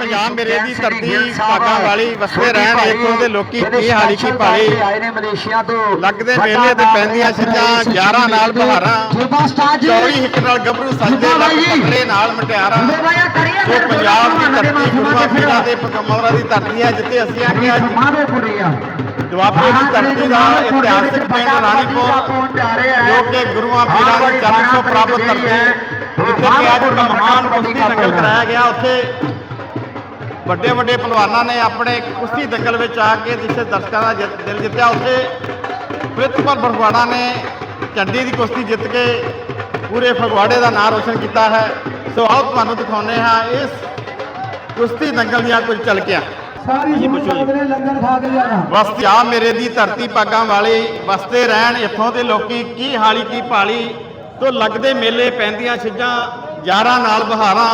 ਪੰਜਾਬ ਮੇਰੇ ਦੀ ਧਰਤੀ ਭਾਗਾਂ ਵਾਲੀ ਵਸਦੇ ਰਹਿਣ ਇੱਥੋਂ ਦੇ ਲੋਕੀ ਕੀ ਹਾਲੀ ਕੀ ਭਾਲੀ ਆਏ ਨੇ ਮਲੇਸ਼ੀਆ ਤੋਂ ਲੱਗਦੇ ਮੇਲੇ ਤੇ ਪੈਂਦੀਆਂ ਛਿੱਜਾਂ 11 ਨਾਲ ਬਹਾਰਾਂ। ਚੌੜੀ ਹਿੱਕ ਨਾਲ ਗੱਭਰੂ ਸੱਜਦੇ ਪੱਤਰੇ ਨਾਲ ਮਟਿਆਰਾਂ। ਜੋ ਪੰਜਾਬ ਦੀ ਧਰਤੀ ਗੁਰੂਆਂ ਪੀਰਾਂ ਦੇ ਪਕੰਮਰਾਂ ਦੀ ਧਰਤੀ ਹੈ ਜਿੱਥੇ ਅਸੀਂ ਆ। ਕੇ ਅੱਜ ਦੁਆਬੇ ਦੀ ਧਰਤੀ ਦਾ ਇਤਿਹਾਸਿਕ ਪਿੰਡ ਰਾਣੀਪੁਰ ਜੋ ਕਿ ਗੁਰੂਆਂ ਪੀਰਾਂ ਦੀ ਚਰਨ ਤੋਂ ਪ੍ਰਾਪਤ ਧਰਤੀ ਜਿੱਥੇ ਕਿ ਅੱਜ ਦਾ ਮਹਾਨ ਕੁਸ਼ਤੀ ਦੰਗਲ ਕਰਾਇਆ ਗਿਆ ਉੱਥੇ ਵੱਡੇ ਵੱਡੇ ਪਹਿਲਵਾਨਾਂ ਨੇ ਆਪਣੇ ਕੁਸ਼ਤੀ ਦੰਗਲ ਵਿੱਚ ਆ ਕੇ ਜਿੱਥੇ ਦਰਸ਼ਕਾਂ ਦਾ ਦਿਲ ਜਿੱਤਿਆ ਉੱਥੇ ਪ੍ਰਿਤਪਾਲ ਬਰਵਾੜਾ ਨੇ ਚੰਡੀ ਦੀ ਕੁਸ਼ਤੀ ਜਿੱਤ ਕੇ ਪੂਰੇ ਫਗਵਾੜੇ ਦਾ ਨਾਮ ਰੋਸ਼ਨ ਕੀਤਾ ਹੈ। ਸੋ ਆਓ ਤੁਹਾਨੂੰ ਦਿਖਾਉਂਦੇ ਹਾਂ ਇਸ ਕੁਸ਼ਤੀ ਦੰਗਲ ਦੀਆਂ ਕੁਝ ਝਲਕਿਆਂ। ਸਾਰੀ ਜੀਵਨ ਨੇ ਲੰਗਰ ਖਾ ਕੇ ਜਾਣਾ। ਵਸਤੀ ਆ ਮੇਰੇ ਦੀ ਧਰਤੀ ਪਾਗਾਂ ਵਾਲੀ ਵਸਦੇ ਰਹਿਣ ਇੱਥੋਂ ਦੇ ਲੋਕੀ ਕੀ ਹਾਲੀ ਕੀ ਭਾਲੀ ਤੋਂ ਲੱਗਦੇ ਮੇਲੇ ਪੈਂਦੀਆਂ ਛਿੱਜਾਂ ਯਾਰਾਂ ਨਾਲ ਬਹਾਰਾਂ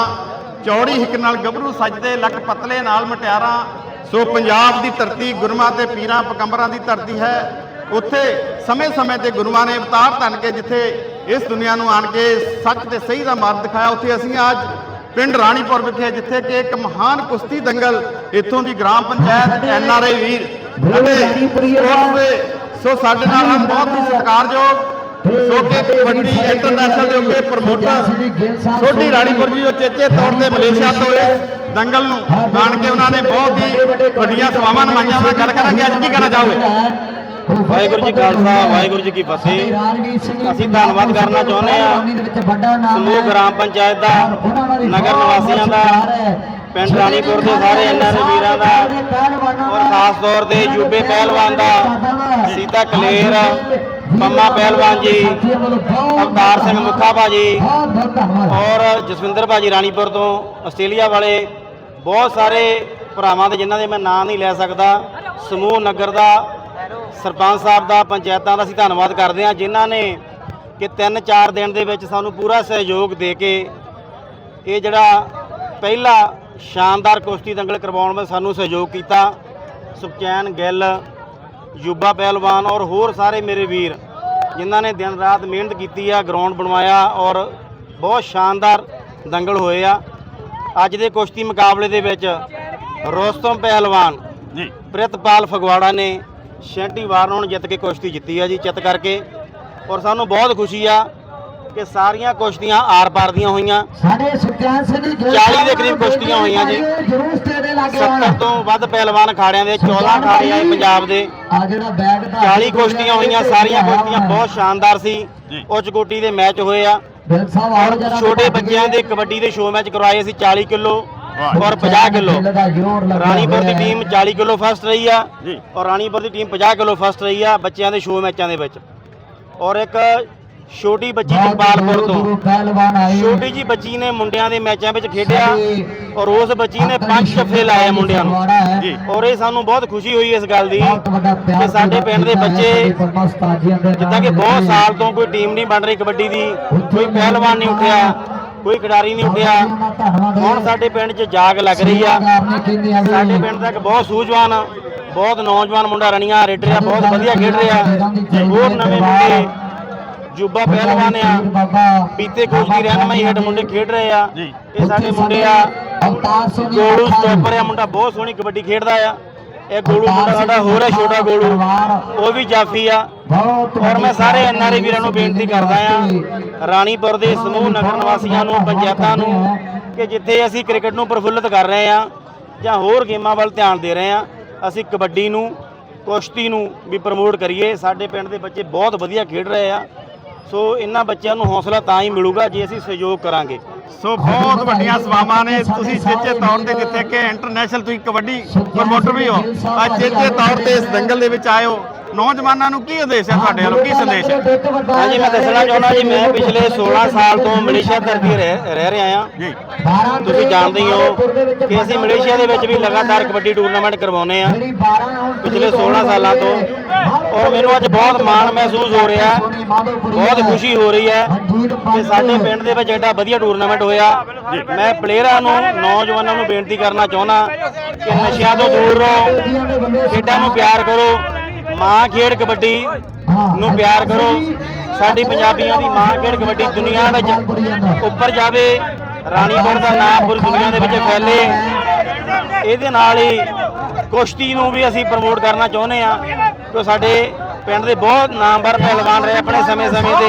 ਚੌੜੀ ਹਿੱਕ ਨਾਲ ਗੱਭਰੂ ਸੱਜਦੇ ਲੱਕ ਪਤਲੇ ਨਾਲ ਮਟਿਆਰਾਂ। ਸੋ ਪੰਜਾਬ ਦੀ ਧਰਤੀ ਗੁਰਮਾਂ ਤੇ ਪੀਰਾਂ ਪਕੰਬਰਾਂ ਦੀ ਧਰਤੀ ਹੈ। ਉੱਥੇ ਸਮੇਂ-ਸਮੇਂ ਤੇ ਗੁਰੂਆਂ ਨੇ ਅਵਤਾਰ ਧੰਨ ਕੇ ਜਿੱਥੇ ਇਸ ਦੁਨੀਆ ਨੂੰ ਆਣ ਕੇ ਸੱਚ ਤੇ ਸਹੀ ਦਾ ਮਾਰਗ ਦਿਖਾਇਆ ਉੱਥੇ ਅਸੀਂ ਅੱਜ ਪਿੰਡ ਰਾਣੀਪੁਰ ਵਿਖੇ ਜਿੱਥੇ ਕਿ ਇੱਕ ਮਹਾਨ ਕੁਸ਼ਤੀ ਦੰਗਲ ਇੱਥੋਂ ਦੀ gram panchayat N R I ਵੀਰ ਅਤੇ ਸੋ ਸਾਡੇ ਨਾਲ ਬਹੁਤ ਹੀ ਸਤਿਕਾਰਯੋਗ ਸੋ ਕਿ ਕਬੱਡੀ ਇੰਟਰਨੈਸ਼ਨਲ ਦੇ ਉੱਤੇ ਪ੍ਰਮੋਟਰ ਸੋਢੀ ਰਾਣੀਪੁਰ ਜੀ ਜੋ ਚੇਚੇ ਤੌਰ ਤੇ ਮਲੇਸ਼ੀਆ ਤੋਂ ਇਸ ਦੰਗਲ ਨੂੰ ਆਣ ਕੇ ਉਹਨਾਂ ਨੇ ਬਹੁਤ ਹੀ ਵੱਡੀਆਂ ਸੇਵਾਵਾਂ ਨਿਭਾਈਆਂ। ਮੈਂ ਗੱਲ ਕਰਾਂਗੇ, ਅੱਜ ਕੀ ਕਹਿਣਾ ਚਾਹੋਗੇ? ਵਾਹਿਗੁਰੂ ਜੀ ਖਾਲਸਾ, ਵਾਹਿਗੁਰੂ ਜੀ ਕੀ ਫਤਿਹ। ਅਸੀਂ ਧੰਨਵਾਦ ਕਰਨਾ ਚਾਹੁੰਦੇ ਹਾਂ ਸਮੂਹ ਗ੍ਰਾਮ ਪੰਚਾਇਤ ਦਾ, ਨਗਰ ਨਿਵਾਸੀਆਂ ਦਾ, ਪਿੰਡ ਰਾਣੀਪੁਰ ਦੇ ਸਾਰੇ ਐਨਆਰ ਵੀਰਾਂ ਦਾ, ਔਰ ਖਾਸ ਤੌਰ ਤੇ ਯੂਬੇ ਪਹਿਲਵਾਨ ਦਾ, ਸੀਤਾ ਕਲੇਰ ਪੰਮਾ ਪਹਿਲਵਾਨ ਜੀ, ਅਵਤਾਰ ਸਿੰਘ ਮੁੱਖਾ ਭਾਜੀ ਔਰ ਜਸਵਿੰਦਰ ਭਾਜੀ ਰਾਣੀਪੁਰ ਤੋਂ ਆਸਟ੍ਰੇਲੀਆ ਵਾਲੇ ਬਹੁਤ ਸਾਰੇ ਭਰਾਵਾਂ ਦੇ ਜਿਨ੍ਹਾਂ ਦੇ ਮੈਂ ਨਾਂ ਨਹੀਂ ਲੈ ਸਕਦਾ, ਸਮੂਹ ਨਗਰ ਦਾ, ਸਰਪੰਚ ਸਾਹਿਬ ਦਾ, ਪੰਚਾਇਤਾਂ ਦਾ ਅਸੀਂ ਧੰਨਵਾਦ ਕਰਦੇ ਹਾਂ, ਜਿਨ੍ਹਾਂ ਨੇ ਕਿ 3-4 ਦਿਨ ਦੇ ਵਿੱਚ ਸਾਨੂੰ ਪੂਰਾ ਸਹਿਯੋਗ ਦੇ ਕੇ ਇਹ ਜਿਹੜਾ ਪਹਿਲਾ ਸ਼ਾਨਦਾਰ ਕੁਸ਼ਤੀ ਦੰਗਲ ਕਰਵਾਉਣ ਵਿੱਚ ਸਾਨੂੰ ਸਹਿਯੋਗ ਕੀਤਾ। ਸੁਖਚੈਨ ਗਿੱਲ ਯੂਬਾ ਪਹਿਲਵਾਨ ਔਰ ਹੋਰ ਸਾਰੇ ਮੇਰੇ ਵੀਰ ਜਿਨ੍ਹਾਂ ਨੇ ਦਿਨ ਰਾਤ ਮਿਹਨਤ ਕੀਤੀ ਆ ਗਰਾਊਂਡ ਬਣਵਾਇਆ ਔਰ ਬਹੁਤ ਸ਼ਾਨਦਾਰ ਦੰਗਲ ਹੋਏ ਆ। ਅੱਜ ਦੇ ਕੁਸ਼ਤੀ ਮੁਕਾਬਲੇ ਦੇ ਵਿੱਚ ਰੋਸਤਮ ਪਹਿਲਵਾਨ ਜੀ। ਪ੍ਰਿਤਪਾਲ ਫਗਵਾੜਾ ਨੇ ਸ਼ੈਂਟੀ ਵਾਰਨੋਂ ਨੂੰ ਜਿੱਤ ਕੇ ਕੁਸ਼ਤੀ ਜਿੱਤੀ ਆ ਜੀ ਚਿੱਤ ਕਰਕੇ। ਔਰ ਸਾਨੂੰ ਬਹੁਤ ਖੁਸ਼ੀ ਆ ਕਿ ਸਾਰੀਆਂ ਕੁਸ਼ਤੀਆਂ ਆਰ-ਪਾਰ ਦੀਆਂ ਹੋਈਆਂ। ਸਾਡੇ ਸੁਖਚੈਨ ਸਿੰਘ ਜੀ 40 ਦੇ ਕਰੀਬ ਕੁਸ਼ਤੀਆਂ ਹੋਈਆਂ ਜੀ। ਜਰੂਰ ਸਟੇਡੇ ਲੱਗੇ 70 ਤੋਂ ਵੱਧ ਪਹਿਲਵਾਨ ਅਖਾੜਿਆਂ ਦੇ 14 ਅਖਾੜੇ ਆਏ ਪੰਜਾਬ ਦੇ। ਆ ਜਿਹੜਾ ਬੈਗ ਦਾ 40 ਕੁਸ਼ਤੀਆਂ ਹੋਈਆਂ ਸਾਰੀਆਂ ਕੁਸ਼ਤੀਆਂ ਬਹੁਤ ਸ਼ਾਨਦਾਰ ਸੀ। ਉੱਚ ਕੋਟੀ ਦੇ ਮੈਚ ਹੋਏ ਆ। ਛੋਟੇ ਬੱਚਿਆਂ ਦੇ ਕਬੱਡੀ ਦੇ ਸ਼ੋਅ ਮੈਚ ਕਰਵਾਏ ਸੀ 40 ਕਿਲੋ ਔਰ 50 ਕਿਲੋ। ਰਾਣੀਪੁਰ ਦੀ ਟੀਮ 40 ਕਿਲੋ ਫਸਟ ਰਹੀ ਆ ਜੀ। ਔਰ ਰਾਣੀਪੁਰ ਦੀ ਟੀਮ 50 ਕਿਲੋ ਫਸਟ ਰਹੀ ਆ ਬੱਚਿਆਂ ਦੇ ਸ਼ੋਅ ਮੈਚਾਂ ਦੇ ਵਿੱਚ। ਔਰ ਇੱਕ ਛੋਟੀ ਬੱਚੀ ਜਗਪਾਲਪੁਰ ਤੋਂ। ਛੋਟੀ ਜੀ ਬੱਚੀ ਨੇ ਮੁੰਡਿਆਂ ਦੇ ਮੈਚਾਂ ਵਿੱਚ ਖੇਡਿਆ ਔਰ ਉਸ ਬੱਚੀ ਨੇ ਪੰਜ ਜੱਫੇ ਲਾਏ ਮੁੰਡਿਆਂ ਨੂੰ। ਜੀ। ਔਰ ਇਹ ਸਾਨੂੰ ਬਹੁਤ ਖੁਸ਼ੀ ਹੋਈ ਇਸ ਗੱਲ ਦੀ ਕਿ ਸਾਡੇ ਪਿੰਡ ਦੇ ਬੱਚੇ ਜਿੱਦਾਂ ਕਿ ਬਹੁਤ ਸਾਲ ਤੋਂ ਕੋਈ ਟੀਮ ਨਹੀਂ ਬਣ ਰਹੀ ਕਬੱਡੀ ਦੀ ਕੋਈ ਪਹਿਲਵਾਨ ਨਹੀਂ ਉੱਠਿਆ ਕੋਈ ਖਿਡਾਰੀ ਨਹੀਂ ਉੱਠਿਆ। ਹੁਣ ਸਾਡੇ ਪਿੰਡ 'ਚ ਜਾਗ ਲੱਗ ਰਹੀ ਆ। ਸਾਡੇ ਪਿੰਡ ਦਾ ਇੱਕ ਬਹੁਤ ਸੂਝਵਾਨ ਬਹੁਤ ਨੌਜਵਾਨ ਮੁੰਡਾ ਰਣੀਆਂ ਰੇਡਰ ਆ ਬਹੁਤ ਵਧੀਆ ਖੇਡ ਰਿਹਾ। ਹੋਰ ਨਵੇਂ ਮੁੰਡੇ ਜੁਬਾ ਪਹਿਲਵਾਨ ਆ। ਪੀਤੇ ਕੋਚ ਦੀ ਰਹਿਨਮਾਈ ਹੇਠ ਮੁੰਡੇ ਖੇਡ ਰਹੇ ਆ। ਇਹ ਸਾਡੇ ਮੁੰਡੇ ਆ। ਗੋਲੂ ਸਟੋਪਰ ਆ ਮੁੰਡਾ ਬਹੁਤ ਸੋਹਣੀ ਕਬੱਡੀ ਖੇਡਦਾ ਆ। ਇਹ ਗੋਲੂ ਮੁੰਡਾ ਸਾਡਾ ਹੋਰ ਹੈ ਛੋਟਾ ਗੋਲੂ। ਉਹ ਵੀ ਜਾਫੀ ਆ। ਔਰ ਮੈਂ ਸਾਰੇ ਐਨਆਰਏ ਵੀਰਾਂ ਨੂੰ ਬੇਨਤੀ ਕਰਦਾ ਆ ਰਾਣੀਪੁਰ ਦੇ ਸਮੂਹ ਨਗਰ ਨਿਵਾਸੀਆਂ ਨੂੰ ਪੰਚਾਇਤਾਂ ਨੂੰ ਕਿ ਜਿੱਥੇ ਅਸੀਂ ਕ੍ਰਿਕਟ ਨੂੰ ਪ੍ਰਫੁੱਲਤ ਕਰ ਰਹੇ ਆ ਜਾਂ ਹੋਰ ਗੇਮਾਂ ਵੱਲ ਧਿਆਨ ਦੇ ਰਹੇ ਆ ਅਸੀਂ ਕਬੱਡੀ ਨੂੰ ਕੁਸ਼ਤੀ ਨੂੰ ਵੀ ਪ੍ਰਮੋਟ ਕਰੀਏ। ਸਾਡੇ ਪਿੰਡ ਦੇ ਬੱਚੇ ਬਹੁਤ ਵਧੀਆ ਖੇਡ ਰਹੇ ਆ। ਸੋ ਇਹਨਾਂ ਬੱਚਿਆਂ ਨੂੰ ਹੌਸਲਾ ਤਾਂ ਹੀ ਮਿਲੂਗਾ ਜੇ ਅਸੀਂ ਸਹਿਯੋਗ ਕਰਾਂਗੇ। ਸੋ ਬਹੁਤ ਵੱਡੀਆਂ ਸੇਵਾਵਾਂ ਨੇ ਤੁਸੀਂ ਚੇਚੇ ਤੌਰ ਤੇ ਜਿੱਥੇ ਕਿ ਇੰਟਰਨੈਸ਼ਨਲ ਤੁਸੀਂ ਕਬੱਡੀ ਪ੍ਰਮੋਟਰ ਵੀ ਹੋ। ਅੱਜ ਚੇਚੇ ਤੌਰ ਤੇ ਇਸ ਦੰਗਲ ਦੇ ਵਿੱਚ ਆਏ ਹੋ। ਨੌਜਵਾਨਾਂ ਨੂੰ ਕੀ ਉਦੇਸ਼ ਹੈ ਤੁਹਾਡੇ ਵੱਲੋਂ? ਕੀ ਸੰਦੇਸ਼ ਹੈ? ਹਾਂਜੀ ਮੈਂ ਦੱਸਣਾ ਚਾਹੁੰਦਾ ਜੀ ਮੈਂ ਪਿਛਲੇ 16 ਸਾਲ ਤੋਂ ਮਲੇਸ਼ੀਆ ਧਰਤੀ ਰਹਿ ਰਹਿ ਰਿਹਾ ਹਾਂ। ਜੀ। ਤੁਸੀਂ ਜਾਣਦੇ ਹੀ ਹੋ ਕਿ ਅਸੀਂ ਮਲੇਸ਼ੀਆ ਦੇ ਵਿੱਚ ਵੀ ਲਗਾਤਾਰ ਕਬੱਡੀ ਟੂਰਨਾਮੈਂਟ ਕਰਵਾਉਂਦੇ ਆ ਪਿਛਲੇ 16 ਸਾਲਾਂ ਤੋਂ ਔਰ ਮੈਨੂੰ ਅੱਜ ਬਹੁਤ ਮਾਣ ਮਹਿਸੂਸ ਹੋ ਰਿਹਾ ਹੈ। ਬਹੁਤ ਖੁਸ਼ੀ ਹੋ ਰਹੀ ਹੈ ਕਿ ਸਾਡੇ ਪਿੰਡ ਦੇ ਵਿੱਚ ਐਡਾ ਵਧੀਆ ਟੂਰਨਾਮੈਂਟ ਹੋਇਆ। ਮੈਂ ਪਲੇਅਰਾਂ ਨੂੰ ਨੌਜਵਾਨਾਂ ਨੂੰ ਬੇਨਤੀ ਕਰਨਾ ਚਾਹੁੰਦਾ ਕਿ ਨਸ਼ਿਆਂ ਤੋਂ ਦੂਰ ਰਹੋ ਖੇਡਾਂ ਨੂੰ ਪਿਆਰ ਕਰੋ ਮਾਂ ਖੇਡ ਕਬੱਡੀ ਨੂੰ ਪਿਆਰ ਕਰੋ। ਸਾਡੀ ਪੰਜਾਬੀਆਂ ਦੀ ਮਾਂ ਖੇਡ ਕਬੱਡੀ ਦੁਨੀਆ ਵਿੱਚ ਉੱਪਰ ਜਾਵੇ ਰਾਣੀਪੁਰ ਦਾ ਨਾਮ ਪੂਰੀ ਦੁਨੀਆ ਦੇ ਵਿੱਚ ਫੈਲੇ। ਇਹਦੇ ਨਾਲ ਹੀ ਕੁਸ਼ਤੀ ਨੂੰ ਵੀ ਅਸੀਂ ਪ੍ਰਮੋਟ ਕਰਨਾ ਚਾਹੁੰਦੇ ਆ ਕਿ ਸਾਡੇ ਪਿੰਡ ਦੇ ਬਹੁਤ ਨਾਮਵਰ ਪਹਿਲਵਾਨ ਰਹੇ ਆਪਣੇ ਸਮੇਂ-ਸਮੇਂ ਤੇ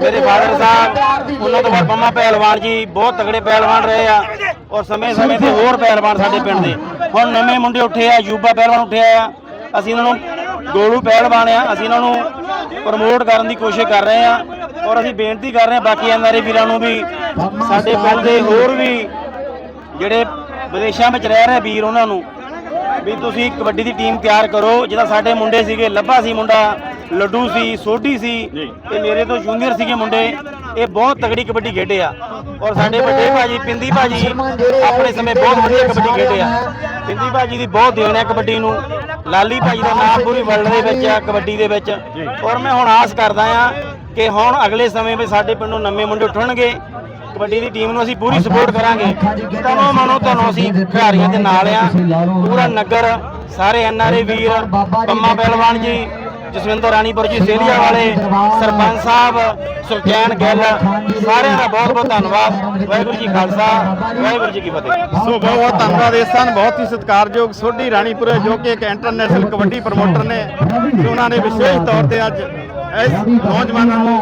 ਮੇਰੇ ਫਾਦਰ ਸਾਹਿਬ, ਉਹਨਾਂ ਤੋਂ ਬਾਅਦ ਪੰਮਾ ਪਹਿਲਵਾਨ ਜੀ ਬਹੁਤ ਤਗੜੇ ਪਹਿਲਵਾਨ ਰਹੇ ਆ ਔਰ ਸਮੇਂ-ਸਮੇਂ ਤੇ ਹੋਰ ਪਹਿਲਵਾਨ ਸਾਡੇ ਪਿੰਡ ਦੇ। ਹੁਣ ਨਵੇਂ ਮੁੰਡੇ ਉੱਠੇ ਆ, ਯੂਬਾ ਪਹਿਲਵਾਨ ਉੱਠਿਆ ਆ। ਅਸੀਂ ਇਹਨਾਂ ਨੂੰ ਗੋਲੂ ਪਹਿਲਵਾਨ ਆ ਅਸੀਂ ਇਹਨਾਂ ਨੂੰ ਪ੍ਰਮੋਟ ਕਰਨ ਦੀ ਕੋਸ਼ਿਸ਼ ਕਰ ਰਹੇ ਆ ਔਰ ਅਸੀਂ ਬੇਨਤੀ ਕਰ ਰਹੇ ਆ ਬਾਕੀ ਐਨਆਰਏ ਵੀਰਾਂ ਨੂੰ ਵੀ ਸਾਡੇ ਪਿੰਡ ਦੇ ਹੋਰ ਵੀ ਜਿਹੜੇ ਵਿਦੇਸ਼ਾਂ ਵਿੱਚ ਰਹਿ ਰਹੇ ਵੀਰ ਉਹਨਾਂ ਨੂੰ ਵੀ ਤੁਸੀਂ ਕਬੱਡੀ ਦੀ ਟੀਮ ਤਿਆਰ ਕਰੋ। ਜਿਹਦਾ ਸਾਡੇ ਮੁੰਡੇ ਸੀਗੇ ਲੱਭਾ ਸੀ ਮੁੰਡਾ ਲੱਡੂ ਸੀ ਸੋਢੀ ਸੀ ਤੇ ਮੇਰੇ ਤੋਂ ਜੂਨੀਅਰ ਸੀਗੇ ਮੁੰਡੇ। ਇਹ ਬਹੁਤ ਤਗੜੀ ਕਬੱਡੀ ਖੇਡੇ ਆ ਔਰ ਸਾਡੇ ਵੱਡੇ ਭਾਜੀ ਪਿੰਦੀ ਭਾਜੀ ਆਪਣੇ ਸਮੇਂ ਬਹੁਤ ਵਧੀਆ ਕਬੱਡੀ ਖੇਡੇ ਆ। ਪਿੰਦੀ ਭਾਜੀ ਦੀ ਬਹੁਤ ਦੇਣ ਹੈ ਕਬੱਡੀ ਨੂੰ। ਲਾਲੀ ਭਾਜੀ ਦਾ ਨਾਮ ਪੂਰੀ ਵਰਲਡ ਦੇ ਵਿੱਚ ਆ ਕਬੱਡੀ ਦੇ ਵਿੱਚ। ਔਰ ਮੈਂ ਹੁਣ ਆਸ ਕਰਦਾ ਆ ਕਿ ਹੁਣ ਅਗਲੇ ਸਮੇਂ ਵਿੱਚ ਸਾਡੇ ਪਿੰਡੋਂ ਨਵੇਂ ਮੁੰਡੇ ਉੱਠਣਗੇ। ਕਬੱਡੀ ਦੀ ਟੀਮ ਨੂੰ ਅਸੀਂ ਪੂਰੀ ਸਪੋਰਟ ਕਰਾਂਗੇ। ਤਨੋ ਮਨੋ ਤੁਹਾਨੂੰ ਅਸੀਂ ਖਿਡਾਰੀਆਂ ਦੇ ਨਾਲ ਆ। ਪੂਰਾ ਨਗਰ ਸਾਰੇ ਐਨਆਰਏ ਵੀਰ ਪੰਮਾ ਪਹਿਲਵਾਨ ਜੀ ਜਸਵਿੰਦਰ ਰਾਣੀਪੁਰ ਜੀ ਸੇਲੀਆ ਵਾਲੇ ਸਰਪੰਚ ਸਾਹਿਬ ਸੁਲਤਾਨ ਗਿੱਲ ਸਾਰਿਆਂ ਦਾ ਬਹੁਤ ਬਹੁਤ ਧੰਨਵਾਦ। ਵਾਹਿਗੁਰੂ ਜੀ ਖਾਲਸਾ ਵਾਹਿਗੁਰੂ ਜੀ ਕੀ ਫਤਿਹ। ਸੋ ਬਹੁਤ ਬਹੁਤ ਧੰਨਵਾਦ ਇਸ ਸਨ ਬਹੁਤ ਹੀ ਸਤਿਕਾਰਯੋਗ ਸੋਢੀ ਰਾਣੀਪੁਰੇ ਜੋ ਕਿ ਇੱਕ ਇੰਟਰਨੈਸ਼ਨਲ ਕਬੱਡੀ ਪ੍ਰਮੋਟਰ ਨੇ ਤੇ ਉਹਨਾਂ ਨੇ ਵਿਸ਼ੇਸ਼ ਤੌਰ ਤੇ ਅੱਜ ਇਸ ਨੌਜਵਾਨਾਂ ਨੂੰ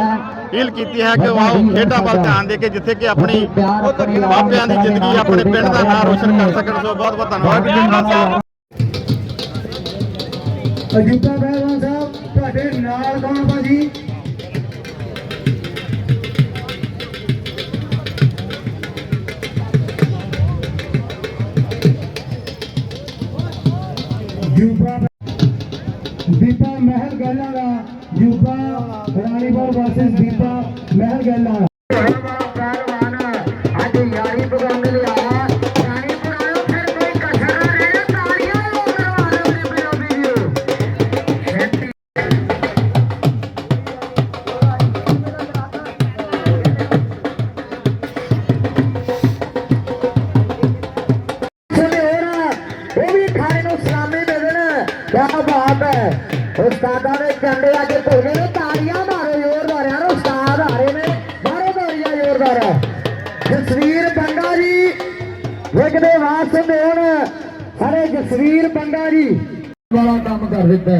ਅਪੀਲ ਕੀਤੀ ਹੈ ਕਿ ਉਹ ਆਓ ਖੇਡਾਂ ਵੱਲ ਧਿਆਨ ਦੇ ਕੇ ਜਿੱਥੇ ਕਿ ਆਪਣੀ ਮਾਪਿਆਂ ਦੀ ਜ਼ਿੰਦਗੀ ਆਪਣੇ ਪਿੰਡ ਦਾ ਨਾਮ ਰੋਸ਼ਨ ਕਰ ਸਕਣ। ਸੋ ਬਹੁਤ ਬਹੁਤ ਧੰਨਵਾਦ। ਜੀ ਖਾਲਸਾ ਅਜੂਬਾ ਪਹਿਲਵਾਨ ਸਾਹਿਬ, ਤੁਹਾਡੇ ਨਾਲ ਕੌਣ ਭਾਜੀ? ਜੂਬਾ ਦੀਪਾ ਮਹਿਲ ਗੱਲਾਂ ਦਾ ਜੂਬਾ ਰਾਣੀਪੁਰ ਵਰਸਸ ਦੀਪਾ ਮਹਿਲ ਗੱਲਾਂ ਜਸਵੀਰ ਬੰਗਾ ਜੀ। ਵਾਲਾ ਕੰਮ ਕਰ ਦਿੱਤਾ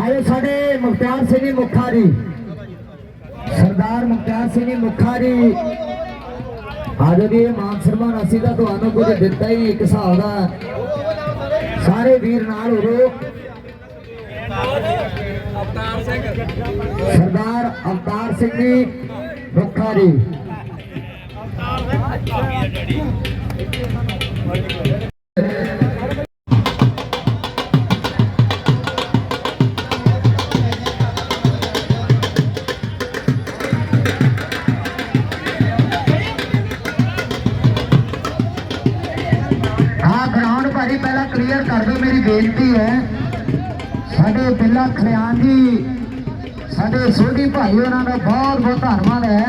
ਆਏ ਸਾਡੇ ਮੁਖਤਾਰ ਸਿੰਘ ਜੀ ਮੁਖਾ ਜੀ। ਸਰਦਾਰ ਮੁਖਤਾਰ ਸਿੰਘ ਮੁਖਾ ਜੀ। ਅੱਜ ਦੀ ਮਾਨ ਸਨਮਾਨ ਅਸੀਂ ਤਾਂ ਤੁਹਾਨੂੰ ਕੁਝ ਦਿੱਤਾ ਹੀ ਇੱਕ ਹਿਸਾਬ ਦਾ। ਸਾਰੇ ਵੀਰ ਨਾਲ ਹੋ ਸਰਦਾਰ ਅਵਤਾਰ ਸਿੰਘ ਜੀ ਮੁਖਾ ਜੀ। ਸਾਡੇ ਬਿੱਲਾ ਖਲਿਆਣ ਜੀ। ਸਾਡੇ ਸੋਢੀ ਭਾਈ, ਉਹਨਾਂ ਦਾ ਬਹੁਤ ਬਹੁਤ ਧੰਨਵਾਦ ਹੈ।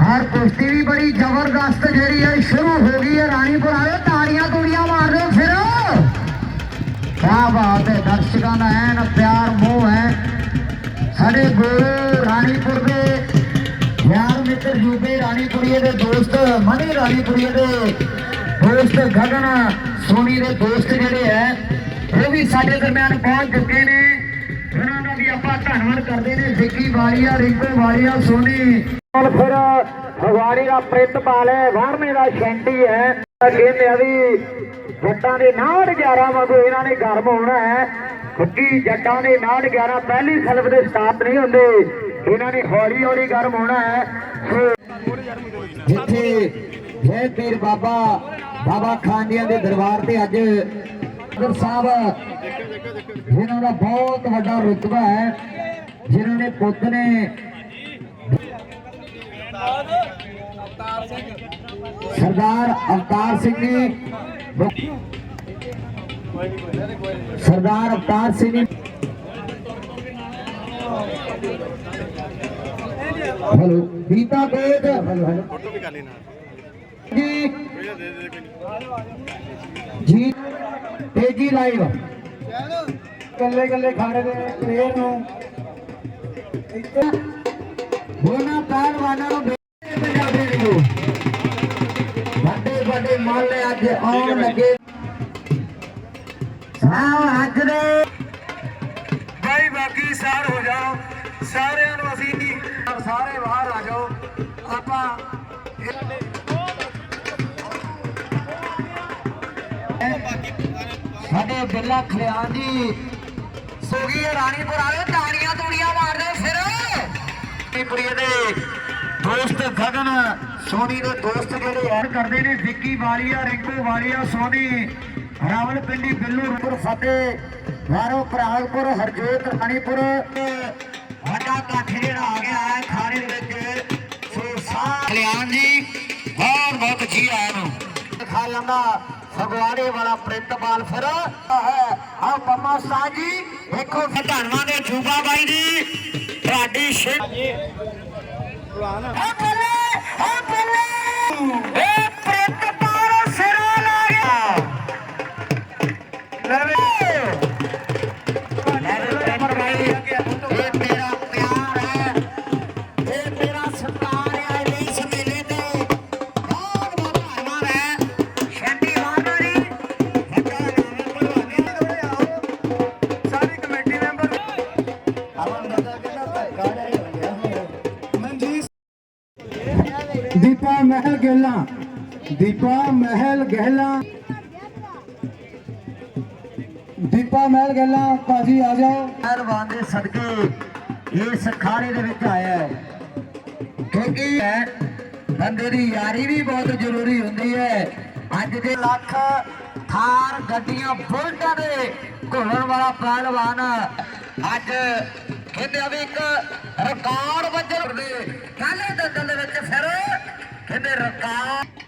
ਹਰ ਕੁਸ਼ਤੀ ਵੀ ਬੜੀ ਜ਼ਬਰਦਸਤ ਜਿਹੜੀ ਹੈ, ਸ਼ੁਰੂ ਹੋ ਗਈ ਹੈ ਰਾਣੀਪੁਰ ਵਾਲੇ ਤਾੜੀਆਂ ਤੂੜੀਆਂ ਮਾਰ ਦਿਓ ਫਿਰ। ਕਿਆ ਬਾਤ ਹੈ, ਦਰਸ਼ਕਾਂ ਦਾ ਐਨ ਪਿਆਰ ਮੋਹ ਹੈ। ਸਾਡੇ ਗੁਰੂ ਰਾਣੀਪੁਰ ਦੇ ਯਾਰ ਮਿੱਤਰ ਯੂਪੀ ਰਾਣੀਪੁਰੀਏ ਦੇ ਦੋਸਤ, ਮਨੀ ਰਾਣੀਪੁਰੀਏ ਦੇ ਦੋਸਤ ਗਗਨ ਸੋਨੀ ਦੇ ਦੋਸਤ ਜਿਹੜੇ ਹੈ ਉਹ ਵੀ ਸਾਡੇ ਦਰਮਿਆਨ ਪਹੁੰਚ ਚੁੱਕੇ ਨੇ। ਉਹਨਾਂ ਦਾ ਵੀ ਆਪਾਂ ਧੰਨਵਾਦ ਕਰਦੇ ਨੇ। ਵਿੱਕੀ ਵਾਲੀਆ ਰਿੰਕੂ ਵਾਲੀਆ ਸੋਨੀ। ਹੁਣ ਫਿਰ ਫਗਵਾੜੀ ਦਾ ਪ੍ਰਿਤਪਾਲ ਹੈ 12ਵੇਂ ਦਾ ਸ਼ੈਂਟੀ ਹੈ। ਕਹਿੰਦੇ ਆ ਵੀ ਜੱਟਾਂ ਦੇ 911 ਵਾਂਗੂ ਇਹਨਾਂ ਨੇ ਗਰਮ ਹੋਣਾ ਹੈ। ਕਿਉਂਕਿ ਜੱਟਾਂ ਦੇ 911 ਪਹਿਲੀ ਸਲਫ ਦੇ ਸਟਾਪ ਨਹੀਂ ਹੁੰਦੇ। ਇਹਨਾਂ ਨੇ ਹੌਲੀ ਹੌਲੀ ਗਰਮ ਹੋਣਾ ਹੈ। ਜਿੱਥੇ ਜੈ ਪੀਰ ਬਾਬਾ ਬਾਬਾ ਖਾਨਿਆਂ ਦੇ ਦਰਬਾਰ ਤੇ ਅੱਜ ਅਦਰ ਸਾਹਿਬ ਜਿਨ੍ਹਾਂ ਦਾ ਬਹੁਤ ਵੱਡਾ ਰੁਤਬਾ ਹੈ ਜਿਨ੍ਹਾਂ ਨੇ ਪੁੱਤ ਨੇ ਸਰਦਾਰ ਅਵਤਾਰ ਸਿੰਘ ਜੀ Sardar Avtar Singh ji hello Geeta Kot hello hello. ਜੀ ਤੇਜੀ ਲਾਈਵ। ਕੱਲੇ ਕੱਲੇ ਖਾਣੇ ਦੇ ਪਲੇਅਰ ਨੂੰ ਉਹਨਾਂ ਪਹਿਲਵਾਨਾਂ ਨੂੰ ਪੰਜਾਬੀ ਨੂੰ। ਵੱਡੇ ਵੱਡੇ ਮੁੱਲ ਅੱਜ ਆਉਣ ਲੱਗੇ। ਹਾਂ ਅੱਜ ਦੇ। ਭਾਈ ਬਾਕੀ ਸਾਰ ਹੋ ਜਾਓ ਸਾਰਿਆਂ ਨੂੰ ਅਸੀਂ ਸਾਰੇ ਬਾਹਰ ਆ ਜਾਓ। ਆਪਾਂ ਸਾਡੇ ਬਿੱਲਾ ਖਲਿਆਣ ਜੀ। ਸੋਗੀ ਰਾਣੀਪੁਰ ਵਾਲੇ ਤਾੜੀਆਂ ਤੋੜੀਆਂ ਮਾਰਦੇ ਫਿਰ ਰਾਣੀਪੁਰੀਏ ਦੇ ਦੋਸਤ ਗਗਨ, ਸੋਨੀ ਦੇ ਦੋਸਤ ਜਿਹੜੇ ਐਡ ਕਰਦੇ ਨੇ, ਵਿੱਕੀ ਵਾਲੀਆ, ਰਿੰਕੂ ਵਾਲੀਆ, ਸੋਨੀ, ਰਾਵਲਪਿੰਡੀ, ਬਿੱਲੂ ਫਤਿਹ, ਵਾਰੋ ਪ੍ਰਾਗਪੁਰ ਹਰਜੋਤ ਰਾਣੀਪੁਰ ਵੱਡਾ ਕੱਠ ਜਿਹੜਾ ਆ ਗਿਆ ਹੈ ਖਾਣੇ ਦੇ ਵਿੱਚ। ਸੋ ਸਾਹ ਖਲਿਆਣ ਜੀ, ਬਹੁਤ ਬਹੁਤ ਜੀ ਆਇਆਂ ਨੂੰ। ਖਾ ਜਾਂਦਾ ਫਗਵਾੜੇ ਵਾਲਾ ਪ੍ਰਿੰਤਪਾਲ ਫਿਰ ਹੈ ਆ ਪੰਮਾ ਸਾਹ ਜੀ ਵੇਖੋ ਧੰਨਵਾਦ ਦੇ ਜੂਬਾ ਬਾਈ ਜੀ ਤੁਹਾਡੀ ਸ਼ੇ ਆ ਬੱਲੇ ਆ ਬੱਲੇ। ਇਹ ਪ੍ਰਿੰਤਪਾਲ ਗਹਿਲਾ ਦੀਪਾ ਮਹਿਲ ਗਹਿਲਾ। ਦੀਪਾ ਮਹਿਲ ਗਹਿਲਾ, ਭਾਜੀ ਆ ਜਾਓ। ਮਿਹਰਬਾਨ ਦੇ ਸਦਕੇ ਇਸ ਅਖਾੜੇ ਦੇ ਵਿੱਚ ਆਇਆ ਹੈ। ਕਿਉਂਕਿ ਬੰਦੇ ਦੀ ਯਾਰੀ ਵੀ ਬਹੁਤ ਜ਼ਰੂਰੀ ਹੁੰਦੀ ਹੈ। ਅੱਜ ਦੇ ਲੱਖ ਥਾਰ ਗੱਡੀਆਂ ਬੁਲਟਾਂ ਦੇ ਘੋਲਣ ਵਾਲਾ ਪਹਿਲਵਾਨ ਅੱਜ ਕਹਿੰਦੇ ਆ ਵੀ ਇੱਕ ਰਿਕਾਰਡ ਵੱਜਣ ਦੇ। ਪਹਿਲੇ ਦੰਦਲ ਦੇ ਵਿੱਚ ਫਿਰ ਕਹਿੰਦੇ ਰਿਕਾਰਡ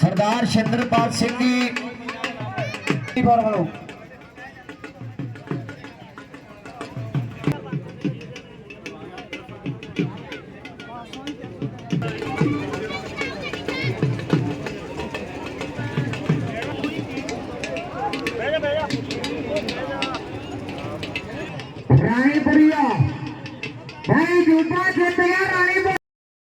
ਸਰਦਾਰ ਸ਼ਿੰਦਰਪਾਲ ਸਿੰਘ ਜੀ ਪਰ ਵੱਲੋਂ।